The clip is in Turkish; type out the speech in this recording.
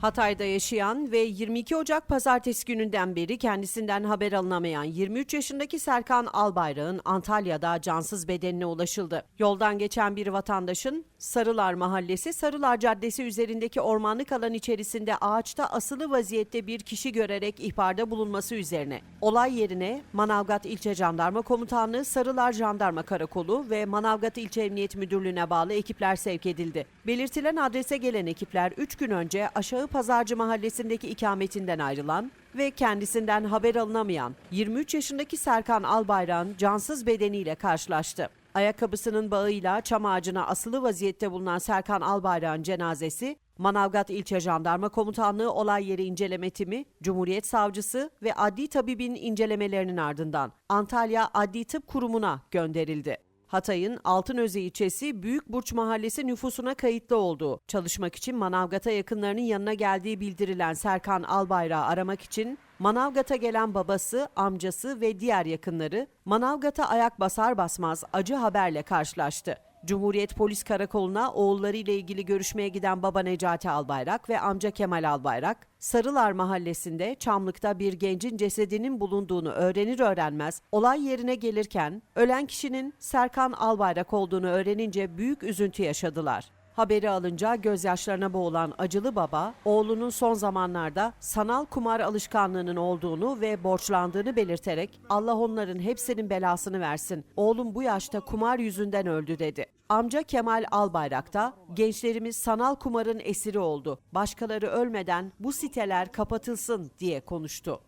Hatay'da yaşayan ve 22 Ocak pazartesi gününden beri kendisinden haber alınamayan 23 yaşındaki Serkan Albayrak'ın Antalya'da cansız bedenine ulaşıldı. Yoldan geçen bir vatandaşın Sarılar Mahallesi Sarılar Caddesi üzerindeki ormanlık alan içerisinde ağaçta asılı vaziyette bir kişi görerek ihbarda bulunması üzerine olay yerine Manavgat İlçe Jandarma Komutanlığı, Sarılar Jandarma Karakolu ve Manavgat İlçe Emniyet Müdürlüğü'ne bağlı ekipler sevk edildi. Belirtilen adrese gelen ekipler 3 gün önce Aşağı Pazarcı Mahallesi'ndeki ikametinden ayrılan ve kendisinden haber alınamayan 23 yaşındaki Serkan Albayrak'ın cansız bedeniyle karşılaştı. Ayakkabısının bağıyla çam ağacına asılı vaziyette bulunan Serkan Albayrak'ın cenazesi Manavgat İlçe Jandarma Komutanlığı olay yeri inceleme timi, Cumhuriyet Savcısı ve adli tabibin incelemelerinin ardından Antalya Adli Tıp Kurumu'na gönderildi. Hatay'ın Altınöze ilçesi Büyükburç Mahallesi nüfusuna kayıtlı olduğu, çalışmak için Manavgat'a yakınlarının yanına geldiği bildirilen Serkan Albayrak'ı aramak için Manavgat'a gelen babası, amcası ve diğer yakınları Manavgat'a ayak basar basmaz acı haberle karşılaştı. Cumhuriyet Polis Karakolu'na oğullarıyla ilgili görüşmeye giden baba Necati Albayrak ve amca Kemal Albayrak, Sarılar Mahallesi'nde Çamlık'ta bir gencin cesedinin bulunduğunu öğrenir öğrenmez olay yerine gelirken ölen kişinin Serkan Albayrak olduğunu öğrenince büyük üzüntü yaşadılar. Haberi alınca gözyaşlarına boğulan acılı baba, oğlunun son zamanlarda sanal kumar alışkanlığının olduğunu ve borçlandığını belirterek Allah onların hepsinin belasını versin. Oğlum bu yaşta kumar yüzünden öldü dedi. Amca Kemal Albayrak'ta gençlerimiz sanal kumarın esiri oldu. Başkaları ölmeden bu siteler kapatılsın diye konuştu.